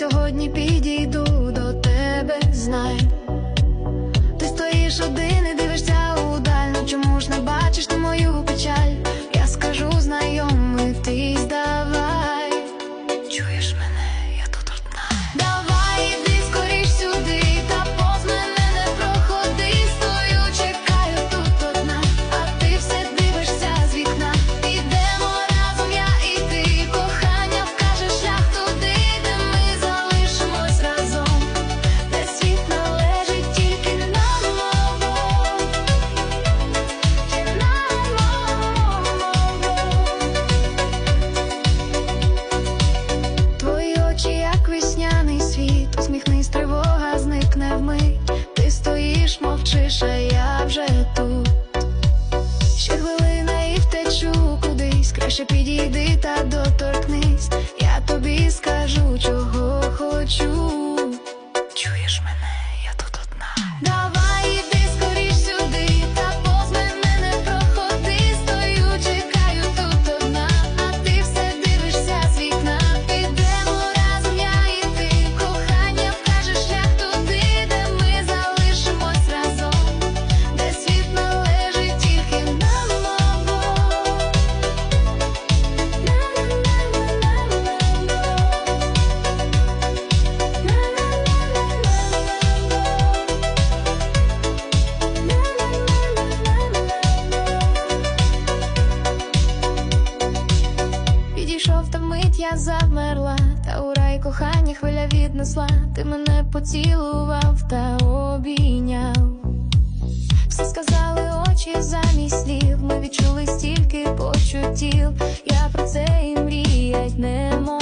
сьогодні підійду до тебе, знай. краще підійди та доторкнись, я тобі скажу, чого хочу. замерла, та у рай кохання хвиля віднесла, ти мене поцілував та обійняв. Все сказали очі замість слів, ми відчули стільки почуттів, я про це і мріять не можу.